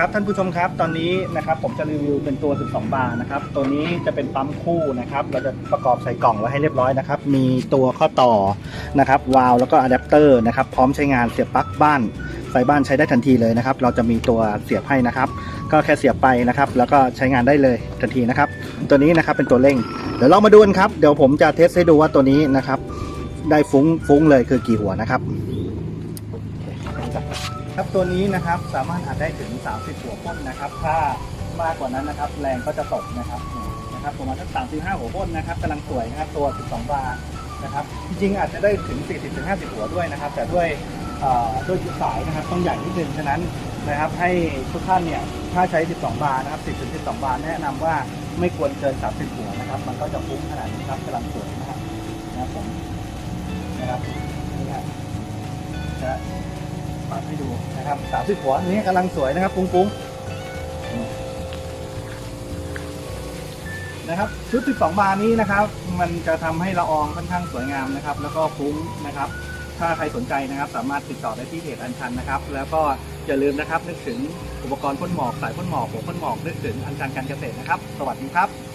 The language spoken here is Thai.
ครับท่านผู้ชมครับตอนนี้นะครับผมจะรีวิวเป็นตัว 12 บาร์นะครับตัวนี้จะเป็นปั๊มคู่นะครับเราจะประกอบใส่กล่องไว้ให้เรียบร้อยนะครับมีตัวข้อต่อนะครับวาล์วแล้วก็อะแดปเตอร์นะครับพร้อมใช้งานเสียบปลั๊กบ้านไฟบ้านใช้ได้ทันทีเลยนะครับ เราจะมีตัวเสียบให้นะครับ ก็แค่เสียบไปนะครับ แล้วก็ใช้งานได้เลยทันทีนะครับ ตัวนี้นะครับเป็นตัวเร่ง เดี๋ยวเรามาดูกันครับเดี๋ยวผมจะเทสให้ดูว่าตัวนี้นะครับ ได้ฟุ้งฟุ้งเลยคือกี่หัวนะครับ ครับตัวนี้นะครับสามารถอัดได้ถึง 30 หัวพ่นนะครับ ถ้ามากกว่านั้นนะครับแรงก็จะตกนะครับนะครับประมาณสัก35 หัวพ่นนะครับกำลังสวยนะครับตัว 12 บาร์นะครับจริงๆอาจจะได้ถึง 40-50 หัวด้วยนะครับ แต่ด้วยด้วยสายนะครับต้องใหญ่นิดนึงฉะนั้นนะครับให้ทุกท่านเนี่ยถ้าใช้ 12 บาร์นะครับ10-12 บาร์แนะนำว่าไม่ควรเกิน 30 หัวนะครับ มันก็จะฟุ้งขนาดนี้ครับกำลังสวยนะครับนะครับผมนะครับนี่ครับจะปรับ ให้ดูนะครับสามสิบหัวนี้กำลังสวยนะครับ ปุ้งๆนะครับชุด 12 บาร์นี้นะครับ มันจะทำให้ละอองค่อนข้างสวยงามนะครับ แล้วก็ฟุ้งนะครับ ถ้าใครสนใจนะครับ สามารถติดต่อได้ที่เพจอันชันนะครับ แล้วก็อย่าลืมนะครับนึกถึงอุปกรณ์พ่นหมอกสายพ่นหมอกหัวพ่นหมอกนึกถึงอันชันการเกษตรนะครับ สวัสดีครับ